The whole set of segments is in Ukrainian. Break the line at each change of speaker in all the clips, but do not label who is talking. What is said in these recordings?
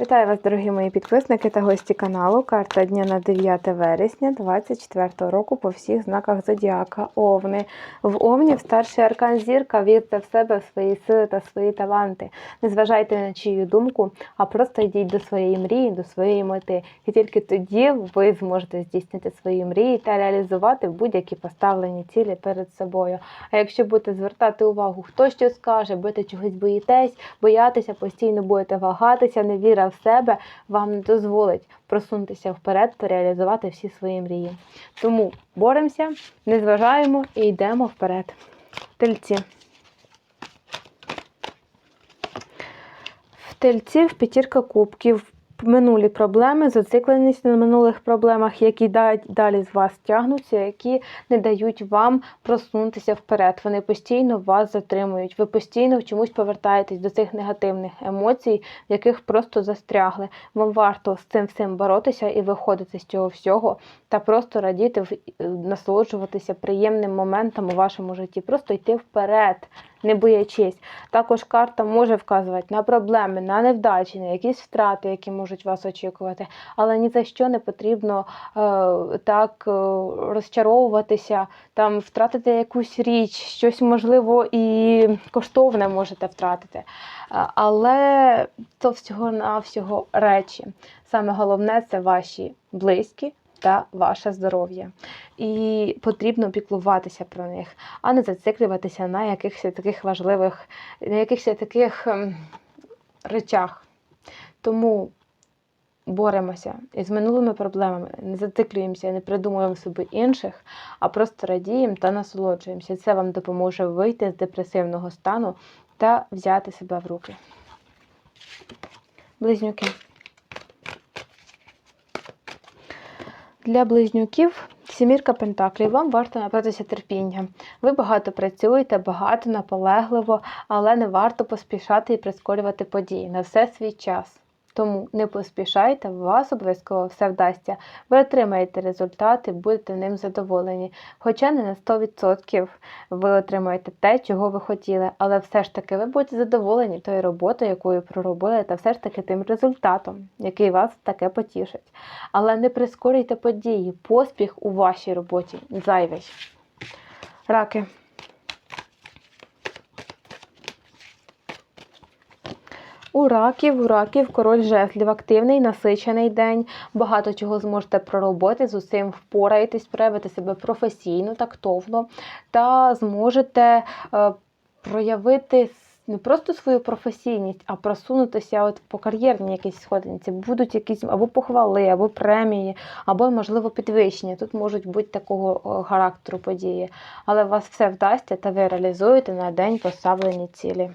Вітаю вас, дорогі мої підписники та гості каналу. Карта дня на 9 вересня 2024 року по всіх знаках Зодіака. Овни. В Овнів старший аркан зірка. Вірте в себе, в свої сили та свої таланти. Не зважайте на чию думку, а просто йдіть до своєї мрії, до своєї мети. І тільки тоді ви зможете здійснити свої мрії та реалізувати будь-які поставлені цілі перед собою. А якщо будете звертати увагу, хто що скаже, будете чогось боїтесь, боятися, постійно будете вагатися, в себе вам дозволить просунутися вперед та реалізувати всі свої мрії. Тому боремося, не зважаємо і йдемо вперед. Тельці. В тельців п'ятірка кубків. Минулі проблеми, зацикленість на минулих проблемах, які да- далі з вас тягнуться, які не дають вам просунутися вперед. Вони постійно вас затримують. Ви постійно в чомусь повертаєтесь до цих негативних емоцій, в яких просто застрягли. Вам варто з цим всім боротися і виходити з цього всього, та просто радіти, насолоджуватися приємним моментом у вашому житті. Просто йти вперед, не боячись. Також карта може вказувати на проблеми, на невдачі, на якісь втрати, які можуть вас очікувати. Але ні за що не потрібно е, так е, розчаровуватися, там втратити якусь річ, щось можливо і коштовне можете втратити. Е, Але то всього на всього речі. Саме головне це ваші близькі. Та ваше здоров'я. І потрібно піклуватися про них, а не зациклюватися на якихось таких важливих, на якихось таких ем, речах. Тому боремося із минулими проблемами, не зациклюємося, не придумуємо собі інших, а просто радіємо та насолоджуємося. Це вам допоможе вийти з депресивного стану та взяти себе в руки. Близнюки. Для близнюків сімірка пентаклів. Вам варто набратися терпіння. Ви багато працюєте, багато наполегливо, але не варто поспішати і прискорювати події на все свій час. Тому не поспішайте, у вас обов'язково все вдасться. Ви отримаєте результати, будете ним задоволені. Хоча не на 100% ви отримаєте те, чого ви хотіли, але все ж таки ви будете задоволені тою роботою, яку ви проробили, та все ж таки тим результатом, який вас таке потішить. Але не прискорюйте події, поспіх у вашій роботі зайвий. Раки. У раків, у раків король жезлів, активний, насичений день, багато чого зможете проробити, з усім впораєтесь, проявити себе професійно, тактовно, та зможете е, проявити не просто свою професійність, а просунутися от по кар'єрній якійсь сходинці. Будуть якісь або похвали, або премії, або, можливо, підвищення. Тут можуть бути такого характеру події. Але вас все вдасться та ви реалізуєте на день поставлені цілі.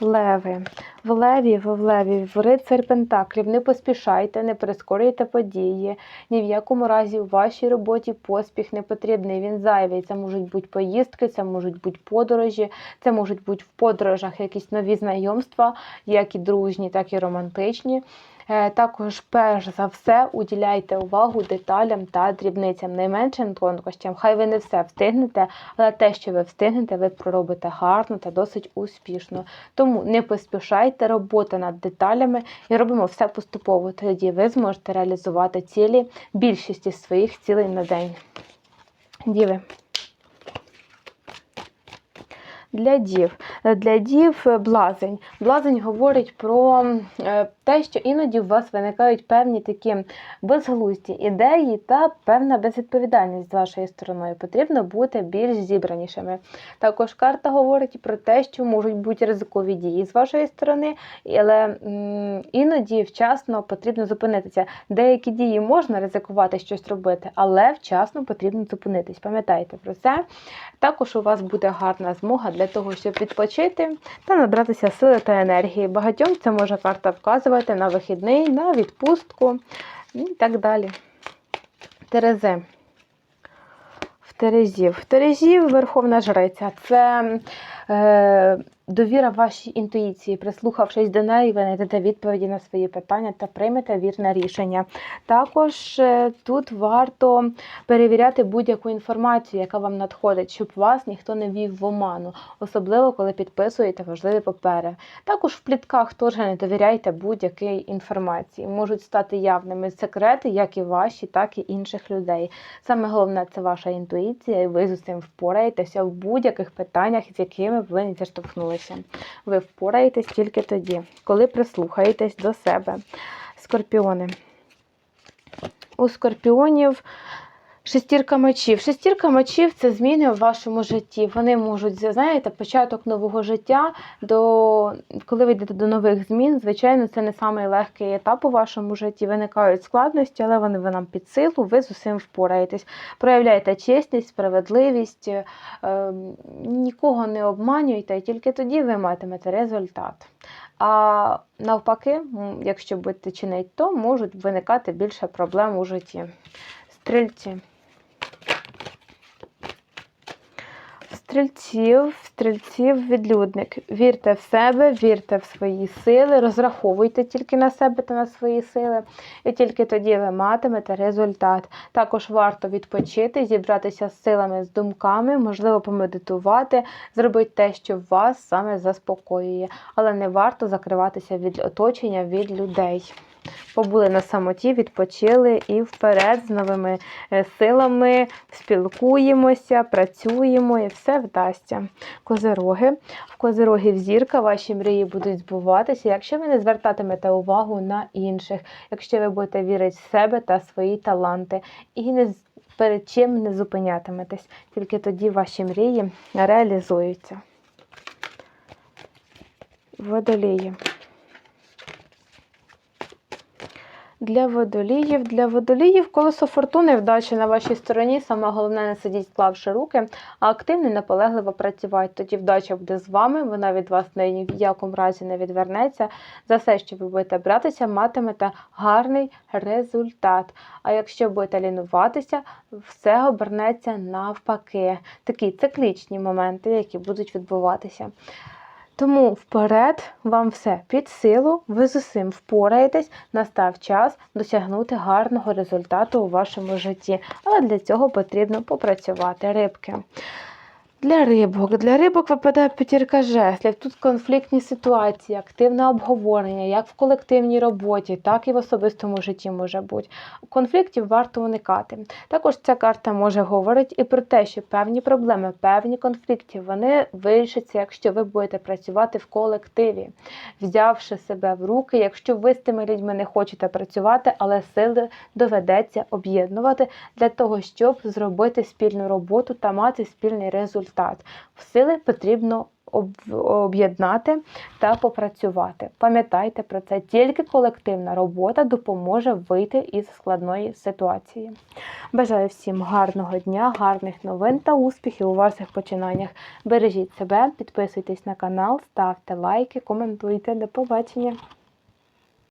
Леви. В леві, в леві, в рицарь Пентаклів. Не поспішайте, не прискорюйте події. Ні в якому разі у вашій роботі поспіх не потрібний. Він зайвий. Це можуть бути поїздки, це можуть бути подорожі, це можуть бути в подорожах якісь нові знайомства, як і дружні, так і романтичні. Е, Також, перш за все, уділяйте увагу деталям та дрібницям, найменшим тонкощам. Хай ви не все встигнете, але те, що ви встигнете, ви проробите гарно та досить успішно. Тому не поспішайте, робота над деталями і робимо все поступово. Тоді ви зможете реалізувати цілі більшості своїх цілей на день. Діви. Для дів. Для дів е, блазень. Блазень говорить про е, те, що іноді у вас виникають певні такі безглузді ідеї та певна безвідповідальність з вашої сторони. Потрібно бути більш зібранішими. Також карта говорить про те, що можуть бути ризикові дії з вашої сторони, але іноді вчасно потрібно зупинитися. Деякі дії можна ризикувати щось робити, але вчасно потрібно зупинитись. Пам'ятайте про це. Також у вас буде гарна змога для того, щоб відпочити та набратися сили та енергії. Багатьом це може карта вказувати на вихідний, на відпустку і так далі. Терези. Терезів. Терезів Верховна Жриця. Це е, довіра вашій інтуїції. Прислухавшись до неї, ви знайдете відповіді на свої питання та приймете вірне рішення. Також е, тут варто перевіряти будь-яку інформацію, яка вам надходить, щоб вас ніхто не вів в оману, особливо коли підписуєте важливі папери. Також в плітках теж не довіряйте будь-якій інформації. Можуть стати явними секрети, як і ваші, так і інших людей. Саме головне це ваша інтуїція, і ви з цим впораєтеся в будь-яких питаннях, з якими ви зіштовхнулися. Ви впораєтесь тільки тоді, коли прислухаєтесь до себе. Скорпіони. У скорпіонів шестірка мечів. Шестірка мечів це зміни в вашому житті. Вони можуть, знаєте, початок нового життя, до коли ви йдете до нових змін, звичайно, це не самий легкий етап у вашому житті. Виникають складності, але вони ви нам під силу, ви з усім впораєтесь. Проявляйте чесність, справедливість, е, нікого не обманюйте, і тільки тоді ви матимете результат. А навпаки, якщо будете чинити то, можуть виникати більше проблем у житті. Стрільці. Стрільців, стрільців, відлюдник. Вірте в себе, вірте в свої сили, розраховуйте тільки на себе та на свої сили, і тільки тоді ви матимете результат. Також варто відпочити, зібратися з силами, з думками, можливо, помедитувати, зробити те, що вас саме заспокоює, але не варто закриватися від оточення, від людей. Побули на самоті, відпочили і вперед з новими е, силами спілкуємося, працюємо і все вдасться. Козероги. В козерогів зірка, ваші мрії будуть збуватися, якщо ви не звертатимете увагу на інших, якщо ви будете вірити в себе та свої таланти і не перед чим не зупинятиметесь. Тільки тоді ваші мрії реалізуються. Водолії. Для водоліїв, для водоліїв колесо фортуни вдачі на вашій стороні. Саме головне не сидіть, склавши руки, а активно і наполегливо працювати. Тоді вдача буде з вами, вона від вас ні в якому разі не відвернеться. За все, що ви будете братися, матимете гарний результат. А якщо будете лінуватися, все обернеться навпаки. Такі циклічні моменти, які будуть відбуватися. Тому вперед вам все під силу, ви з усім впораєтесь, настав час досягнути гарного результату у вашому житті. Але для цього потрібно попрацювати рибки. Для рибок. Для рибок випадає п'ятірка жезлів. Тут конфліктні ситуації, активне обговорення, як в колективній роботі, так і в особистому житті може бути. Конфліктів варто уникати. Також ця карта може говорити і про те, що певні проблеми, певні конфлікти, вони вирішаться, якщо ви будете працювати в колективі, взявши себе в руки, якщо ви з тими людьми не хочете працювати, але сили доведеться об'єднувати для того, щоб зробити спільну роботу та мати спільний результат. Сили потрібно об'єднати та попрацювати. Пам'ятайте про це, тільки колективна робота допоможе вийти із складної ситуації. Бажаю всім гарного дня, гарних новин та успіхів у ваших починаннях. Бережіть себе, підписуйтесь на канал, ставте лайки, коментуйте. До побачення!